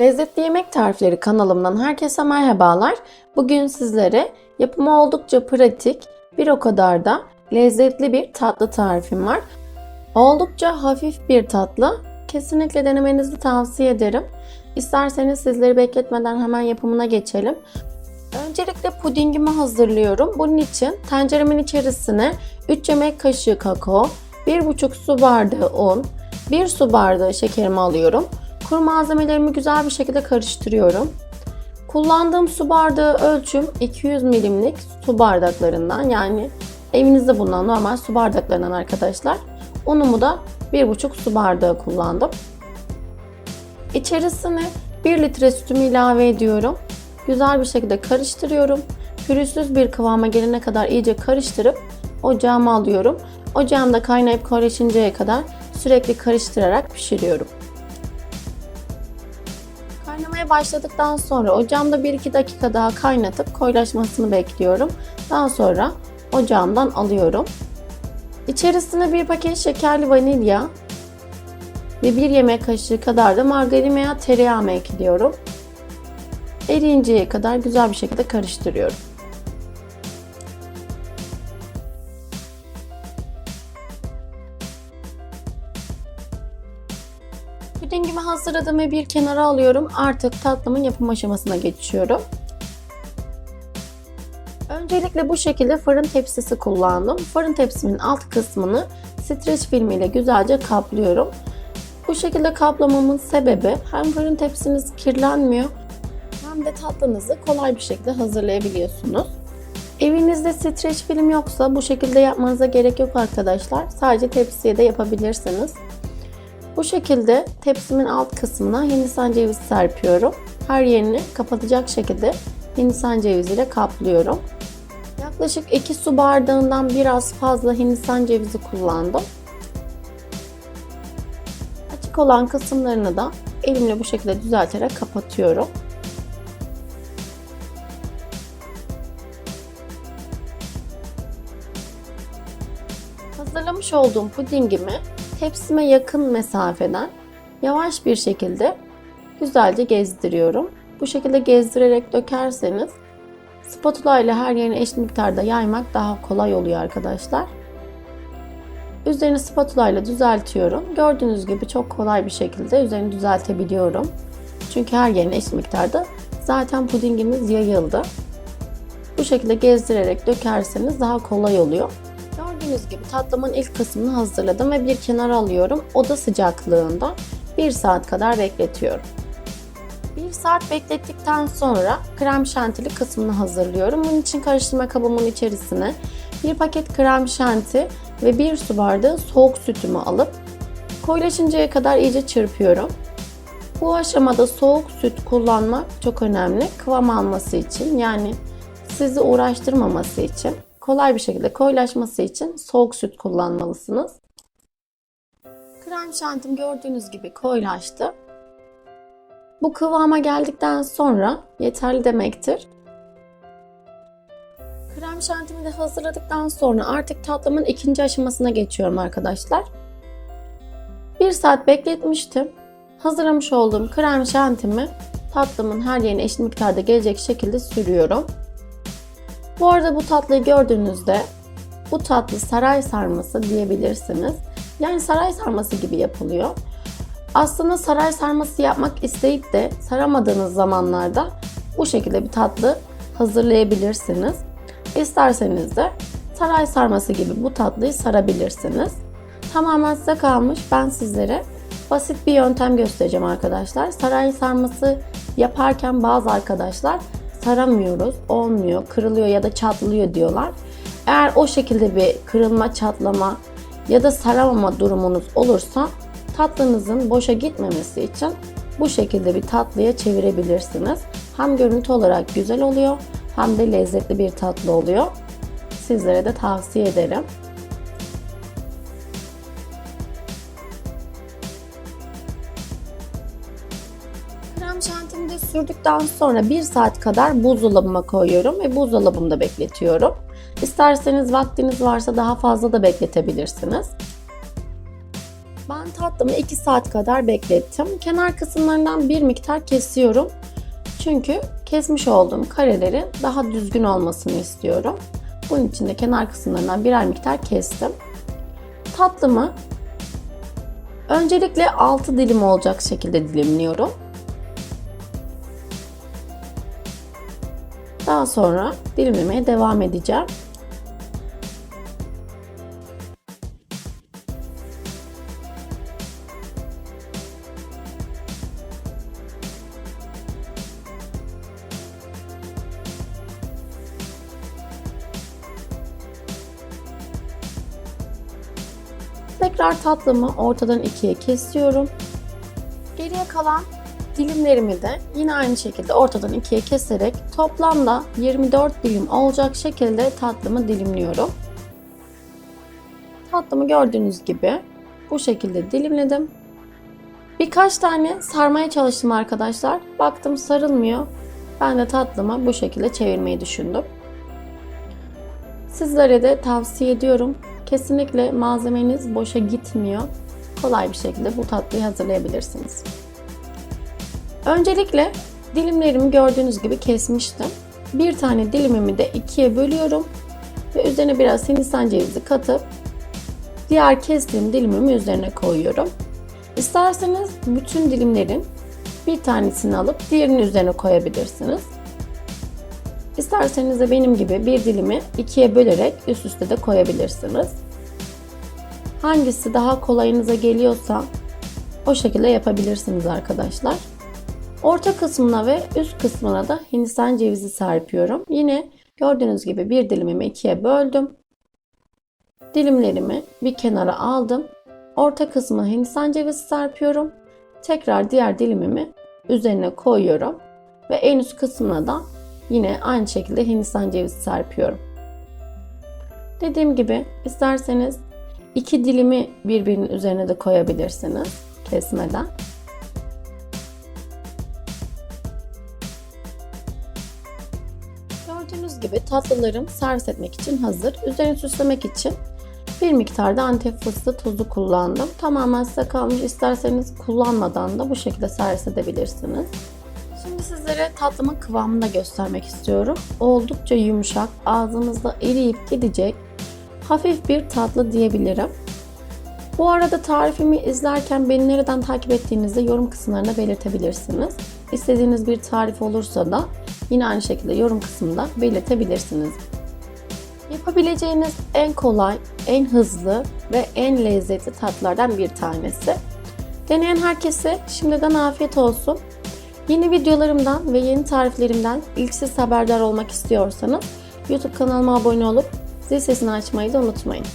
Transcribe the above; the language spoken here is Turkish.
Lezzetli Yemek Tarifleri kanalımdan herkese merhabalar. Bugün sizlere yapımı oldukça pratik, bir o kadar da lezzetli bir tatlı tarifim var. Oldukça hafif bir tatlı. Kesinlikle denemenizi tavsiye ederim. İsterseniz sizleri bekletmeden hemen yapımına geçelim. Öncelikle pudingimi hazırlıyorum. Bunun için tenceremin içerisine 3 yemek kaşığı kakao, 1,5 su bardağı un, 1 su bardağı şekerimi alıyorum. Kuru malzemelerimi güzel bir şekilde karıştırıyorum. Kullandığım su bardağı ölçüm 200 milimlik su bardaklarından yani evinizde bulunan normal su bardaklarından arkadaşlar. Unumu da 1,5 su bardağı kullandım. İçerisine 1 litre sütümü ilave ediyorum. Güzel bir şekilde karıştırıyorum. Pürüzsüz bir kıvama gelene kadar iyice karıştırıp ocağıma alıyorum. Ocağımda kaynayıp koyulaşıncaya kadar sürekli karıştırarak pişiriyorum. Başladıktan sonra ocağımda 1-2 dakika daha kaynatıp koyulaşmasını bekliyorum. Daha sonra ocağımdan alıyorum. İçerisine bir paket şekerli vanilya ve bir yemek kaşığı kadar da margarin veya tereyağımı ekliyorum. Eriyinceye kadar güzel bir şekilde karıştırıyorum. Ve bir kenara alıyorum. Artık tatlımın yapım aşamasına geçiyorum. Öncelikle bu şekilde fırın tepsisi kullandım. Fırın tepsimin alt kısmını streç film ile güzelce kaplıyorum. Bu şekilde kaplamamın sebebi hem fırın tepsiniz kirlenmiyor hem de tatlınızı kolay bir şekilde hazırlayabiliyorsunuz. Evinizde streç film yoksa bu şekilde yapmanıza gerek yok arkadaşlar. Sadece tepsiye de yapabilirsiniz. Bu şekilde tepsimin alt kısmına hindistan cevizi serpiyorum. Her yerini kapatacak şekilde hindistan cevizi ile kaplıyorum. Yaklaşık 2 su bardağından biraz fazla hindistan cevizi kullandım. Açık olan kısımlarını da elimle bu şekilde düzelterek kapatıyorum. Hazırlamış olduğum pudingimi tepsime yakın mesafeden yavaş bir şekilde güzelce gezdiriyorum. Bu şekilde gezdirerek dökerseniz spatula ile her yerine eşit miktarda yaymak daha kolay oluyor arkadaşlar. Üzerini spatula ile düzeltiyorum. Gördüğünüz gibi çok kolay bir şekilde üzerini düzeltebiliyorum. Çünkü her yerine eşit miktarda zaten pudingimiz yayıldı. Bu şekilde gezdirerek dökerseniz daha kolay oluyor. Gördüğünüz gibi tatlımın ilk kısmını hazırladım ve bir kenara alıyorum. Oda sıcaklığında 1 saat kadar bekletiyorum. 1 saat beklettikten sonra krem şantili kısmını hazırlıyorum. Bunun için karıştırma kabımın içerisine bir paket krem şanti ve 1 su bardağı soğuk sütümü alıp koyulaşıncaya kadar iyice çırpıyorum. Bu aşamada soğuk süt kullanmak çok önemli. Kıvam alması için yani sizi uğraştırmaması için kolay bir şekilde koyulaşması için soğuk süt kullanmalısınız. Krem şantim gördüğünüz gibi koyulaştı. Bu kıvama geldikten sonra yeterli demektir. Krem şantimi de hazırladıktan sonra artık tatlımın ikinci aşamasına geçiyorum arkadaşlar. Bir saat bekletmiştim. Hazırlamış olduğum krem şantimi tatlımın her yerine eşit miktarda gelecek şekilde sürüyorum. Bu arada bu tatlıyı gördüğünüzde bu tatlı saray sarması diyebilirsiniz. Yani saray sarması gibi yapılıyor. Aslında saray sarması yapmak isteyip de saramadığınız zamanlarda bu şekilde bir tatlı hazırlayabilirsiniz. İsterseniz de saray sarması gibi bu tatlıyı sarabilirsiniz. Tamamen size kalmış. Ben sizlere basit bir yöntem göstereceğim arkadaşlar. Saray sarması yaparken bazı arkadaşlar saramıyoruz, olmuyor, kırılıyor ya da çatlıyor diyorlar. Eğer o şekilde bir kırılma, çatlama ya da saramama durumunuz olursa tatlınızın boşa gitmemesi için bu şekilde bir tatlıya çevirebilirsiniz. Hem görüntü olarak güzel oluyor hem de lezzetli bir tatlı oluyor. Sizlere de tavsiye ederim. Sürdükten sonra 1 saat kadar buzdolabıma koyuyorum ve buzdolabımda bekletiyorum. İsterseniz vaktiniz varsa daha fazla da bekletebilirsiniz. Ben tatlımı 2 saat kadar beklettim. Kenar kısımlarından bir miktar kesiyorum. Çünkü kesmiş olduğum karelerin daha düzgün olmasını istiyorum. Bunun için de kenar kısımlarından birer miktar kestim. Tatlımı öncelikle 6 dilim olacak şekilde dilimliyorum. Daha sonra dilimlemeye devam edeceğim. Tekrar tatlımı ortadan ikiye kesiyorum. Geriye kalan dilimlerimi de yine aynı şekilde ortadan ikiye keserek toplamda 24 dilim olacak şekilde tatlımı dilimliyorum. Tatlımı gördüğünüz gibi bu şekilde dilimledim. Birkaç tane sarmaya çalıştım arkadaşlar. Baktım sarılmıyor. Ben de tatlımı bu şekilde çevirmeyi düşündüm. Sizlere de tavsiye ediyorum. Kesinlikle malzemeniz boşa gitmiyor. Kolay bir şekilde bu tatlıyı hazırlayabilirsiniz. Öncelikle dilimlerimi gördüğünüz gibi kesmiştim. Bir tane dilimimi de ikiye bölüyorum ve üzerine biraz hindistan cevizi katıp diğer kestiğim dilimimi üzerine koyuyorum. İsterseniz bütün dilimlerin bir tanesini alıp diğerinin üzerine koyabilirsiniz. İsterseniz de benim gibi bir dilimi ikiye bölerek üst üste de koyabilirsiniz. Hangisi daha kolayınıza geliyorsa o şekilde yapabilirsiniz arkadaşlar. Orta kısmına ve üst kısmına da hindistan cevizi serpiyorum. Yine gördüğünüz gibi bir dilimimi ikiye böldüm. Dilimlerimi bir kenara aldım. Orta kısmına hindistan cevizi serpiyorum. Tekrar diğer dilimimi üzerine koyuyorum. Ve en üst kısmına da yine aynı şekilde hindistan cevizi serpiyorum. Dediğim gibi isterseniz iki dilimi birbirinin üzerine de koyabilirsiniz kesmeden. Gibi tatlılarım servis etmek için hazır. Üzerini süslemek için bir miktar da antep fıstığı tozu kullandım. Tamamen size kalmış. İsterseniz kullanmadan da bu şekilde servis edebilirsiniz. Şimdi sizlere tatlımın kıvamını da göstermek istiyorum. Oldukça yumuşak, ağzınızda eriyip gidecek hafif bir tatlı diyebilirim. Bu arada tarifimi izlerken beni nereden takip ettiğinizi yorum kısımlarına belirtebilirsiniz. İstediğiniz bir tarif olursa da yine aynı şekilde yorum kısmında belirtebilirsiniz. Yapabileceğiniz en kolay, en hızlı ve en lezzetli tatlardan bir tanesi. Deneyen herkese şimdiden afiyet olsun. Yeni videolarımdan ve yeni tariflerimden ilk siz haberdar olmak istiyorsanız YouTube kanalıma abone olup zil sesini açmayı da unutmayın.